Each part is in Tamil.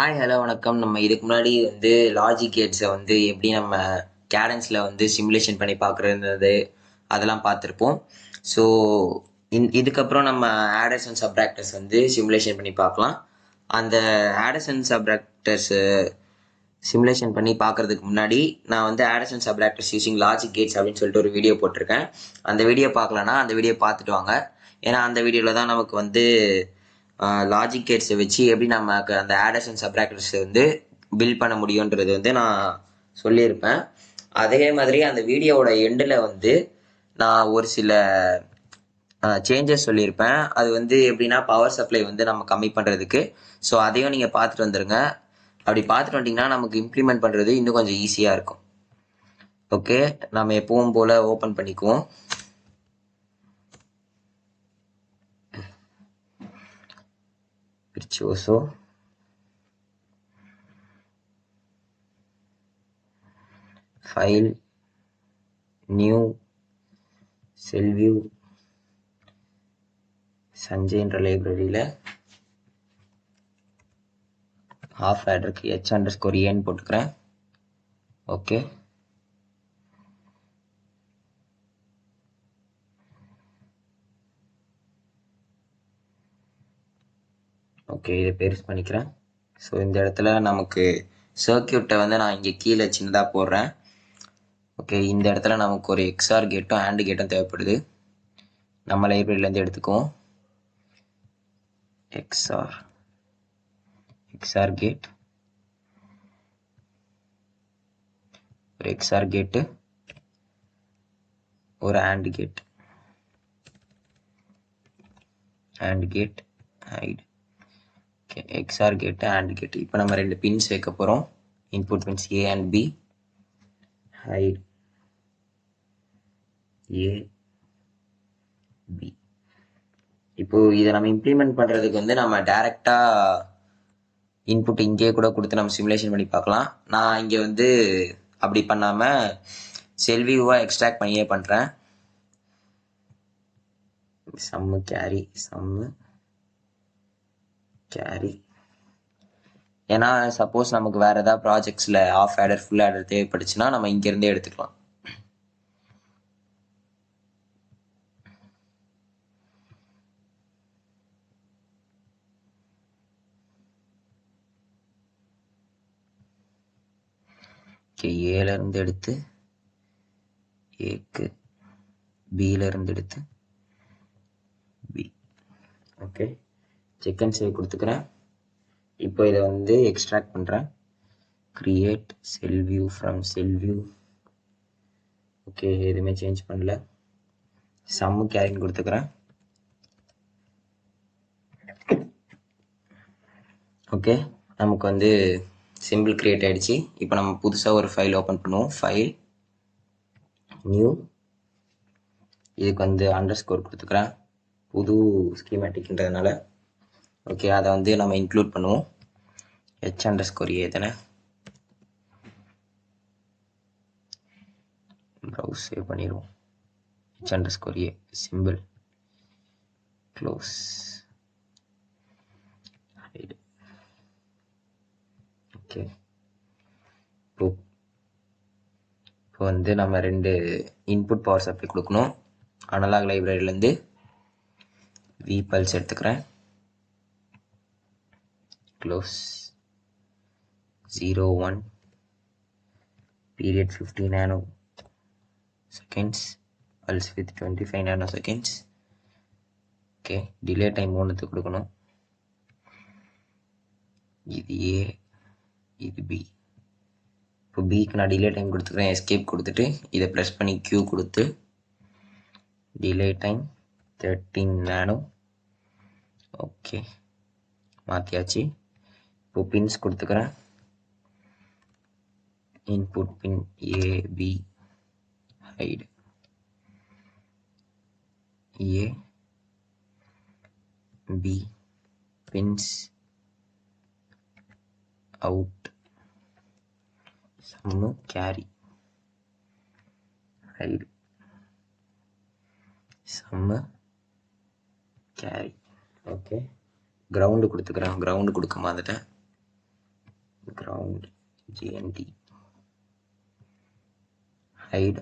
ஹாய் ஹலோ வணக்கம். நம்ம இதுக்கு முன்னாடி வந்து லாஜிக் கேட்ஸை வந்து எப்படி நம்ம கேரன்ஸில் வந்து சிமுலேஷன் பண்ணி பார்க்குறது அதெல்லாம் பார்த்துருப்போம். ஸோ இந் இதுக்கப்புறம் நம்ம ஆடர்ஸ் அண்ட் சப்ராக்டர்ஸ் வந்து சிமுலேஷன் பண்ணி பார்க்கலாம். அந்த ஆடர்ஸ் அண்ட் சப்ராக்டர்ஸ் சிமுலேஷன் பண்ணி பார்க்கறதுக்கு முன்னாடி நான் வந்து adders and subtractors using logic gates அப்படின்னு சொல்லிட்டு ஒரு வீடியோ போட்டிருக்கேன். அந்த வீடியோ பார்க்கலன்னா அந்த வீடியோ பார்த்துட்டு வாங்க. ஏன்னா அந்த வீடியோவில் தான் நமக்கு வந்து லாஜிக் கேட்ஸை வச்சு எப்படி நமக்கு அந்த ஆடர்ஸ் அண்ட் சப்ராக்டர்ஸ் வந்து பில் பண்ண முடியுன்றது வந்து நான் சொல்லியிருப்பேன். அதே மாதிரி அந்த வீடியோவோட எண்டில் வந்து நான் ஒரு சில சேஞ்சஸ் சொல்லியிருப்பேன். அது வந்து எப்படின்னா பவர் சப்ளை வந்து நம்ம கம்மி பண்ணுறதுக்கு ஸோ அதையும் நீங்கள் பார்த்துட்டு வந்துடுங்க அப்படி பார்த்துட்டு வந்தீங்கன்னா நமக்கு இம்ப்ளிமெண்ட் பண்ணுறது இன்னும் கொஞ்சம் ஈஸியாக இருக்கும். ஓகே நம்ம எப்பவும் போல் ஓப்பன் பண்ணிக்குவோம். Virtuoso file new cell view சஞ்சய்ன்ற லைப்ரரியில் ஹாஃப் ஆட்ருக்கு ஹெச் அண்டர் ஸ்கோர் ஏன்னு போட்டுக்கிறேன். ஓகே ஓகே இதை பெருசு பண்ணிக்கிறேன். ஸோ இந்த இடத்துல நமக்கு சர்க்கியூட்டை வந்து நான் இங்கே கீழே சின்னதாக போடுறேன். ஓகே இந்த இடத்துல நமக்கு ஒரு எக்ஸ்ஆர் கேட்டும் ஆண்டு கேட்டும் தேவைப்படுது. நம்ம லைப்ரரியிலேருந்து எடுத்துக்குவோம். எக்ஸ்ஆர் எக்ஸ்ஆர் கேட் ஒரு எக்ஸ்ஆர் கேட்டு ஒரு and gate and gate hide okay XOR gate and gate. இப்போ நம்ம ரெண்டு பின்ஸ் வைக்க போகிறோம் input pins A and B hide A B இப்போது இதை நம்ம இம்ப்ளிமெண்ட் பண்ணுறதுக்கு வந்து நம்ம டேரெக்டாக இன்புட் இங்கேயே கூட கொடுத்து நம்ம சிமுலேஷன் பண்ணி பார்க்கலாம். நான் இங்கே வந்து அப்படி பண்ணாமல் செல்வியூவாக எக்ஸ்ட்ராக்ட் பண்ணியே பண்ணுறேன் சம்மு கேரி சம்மு கேரி ஏன்னா சப்போஸ் நமக்கு வேற ஏதாவது ப்ராஜெக்ட்ஸில் ஆஃப் ஆடர் ஃபுல் ஆடர் தேவைப்படுச்சுன்னா நம்ம இங்கேருந்தே எடுத்துக்கலாம். ஓகே ஏலேருந்து எடுத்து ஏக்கு பியிலேருந்து எடுத்து பி ஓகே செகண்ட் சேவ் கொடுத்துக்கிறேன். இப்போ இதை வந்து எக்ஸ்ட்ராக்ட் பண்ணுறேன் create cell view from cell view okay எதுவுமே சேஞ்ச் பண்ணல. சம்மு கேரிங் கொடுத்துக்கிறேன். ஓகே நமக்கு வந்து சிம்பிள் க்ரியேட் ஆகிடுச்சு இப்போ நம்ம புதுசாக ஒரு ஃபைல் ஓப்பன் பண்ணுவோம். ஃபைல் நியூ இதுக்கு வந்து அண்டர் ஸ்கோர் கொடுத்துக்கிறேன். புது ஸ்கீமேட்டிக்ன்றதுனால ஓகே அதை வந்து நம்ம இன்க்ளூட் பண்ணுவோம். ஹெச் அண்டர் ஸ்கோர் ஏ தானே? ப்ரௌஸ் சேவ் பண்ணிடுவோம். H underscore A simple close okay இப்போ இப்போ வந்து நம்ம ரெண்டு இன்புட் பவர் சப்ளை கொடுக்கணும். அனலாக் லைப்ரரியிலேருந்து வி பல்ஸ் எடுத்துக்கிறேன். Close. 0 1 period 50 nano seconds. Pulse with 25 nanoseconds okay delay time ஒன்றுத்து கொடுக்கணும். இது ஏ இது பி இப்போ பிக்கு நான் டிலே டைம் கொடுத்துக்கிறேன். எஸ்கேப் கொடுத்துட்டு இதை ப்ரெஸ் பண்ணி க்யூ கொடுத்து delay time thirteen nano okay மாற்றியாச்சு இப்போ பின்ஸ் கொடுத்துக்கிறேன். Input pin A B hide A B pins out sum carry hide sum carry okay ground கொடுத்துக்கிறேன். கிரவுண்டு கொடுக்க மாதிரிட்டேன் ground gnd ஹைட்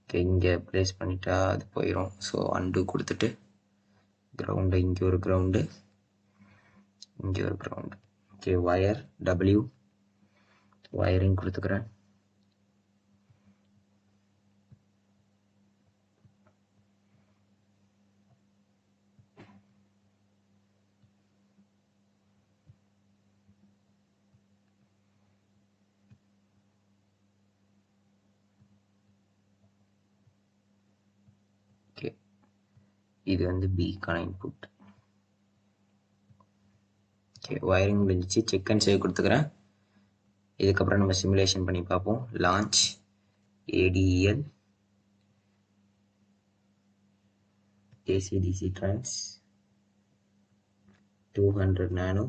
ஓகே இங்கே ப்ளேஸ் பண்ணிட்டா அது போயிடும் ஸோ அண்டு கொடுத்துட்டு கிரவுண்டு இங்கே ஒரு கிரவுண்டு இங்கே ஒரு ground okay wire W wiring கொடுத்துக்கிறேன். இது வந்து பிக்கான இன்புட் ஓகே ஒயரிங் முடிஞ்சிச்சு. செக் அண்ட் சேவ் கொடுத்துக்கிறேன். இதுக்கப்புறம் நம்ம சிமுலேஷன் பண்ணி பார்ப்போம். Launch ADL AC DC trans two hundred nano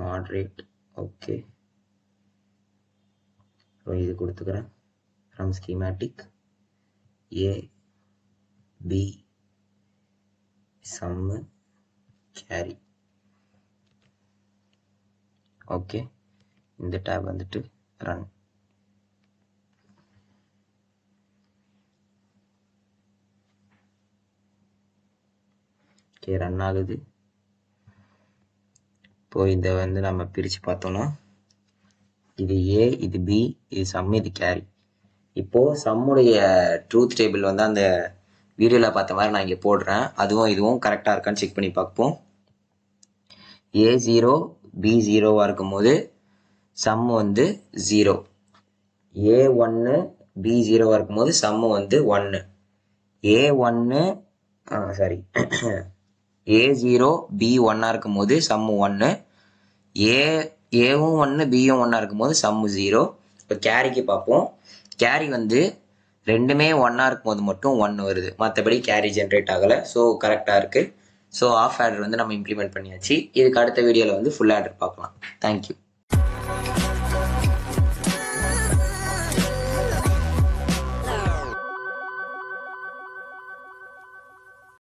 moderate okay இது கொடுத்துக்கிறேன். From schematic A B sum carry okay இந்த டேப் வந்துட்டு ரன் ஓகே ரன் ஆகுது. இப்போ இதை வந்து நம்ம பிரித்து பார்த்தோம்னா இது ஏ இது பி இது சம் இது கேரி இப்போது சம்முடைய ட்ரூத் டேபிள் வந்து அந்த வீடியோவில் பார்த்த மாதிரி நான் இங்கே போடுறேன். அதுவும் இதுவும் கரெக்டாக இருக்கான்னு செக் பண்ணி பார்ப்போம். ஏ ஜீரோ பி ஜீரோவாக இருக்கும்போது சம் வந்து ஜீரோ ஏ ஒன்று பி ஜீரோவாக இருக்கும்போது சம்மு வந்து ஒன்று ஏ ஒன்று சாரி ஏ ஜீரோ பி ஒன்னாக இருக்கும்போது சம்மு ஒன்று ஏ ஏவும் ஒன்று பியும் ஒன்றா இருக்கும்போது சம்மு ஜீரோ இப்போ கேரிக்கு பார்ப்போம். கேரி வந்து ரெண்டுமே ஒன்றா இருக்கும்போது மட்டும் ஒன்று வருது. மற்றபடி கேரி ஜென்ரேட் ஆகலை. ஸோ கரெக்டாக இருக்குது ஸோ ஆஃப் ஆர்டர் வந்து நம்ம இம்ப்ளிமெண்ட் பண்ணியாச்சு. இதுக்கு அடுத்த வீடியோவில் வந்து ஃபுல் ஆர்டர் பார்க்கலாம் தேங்க்யூ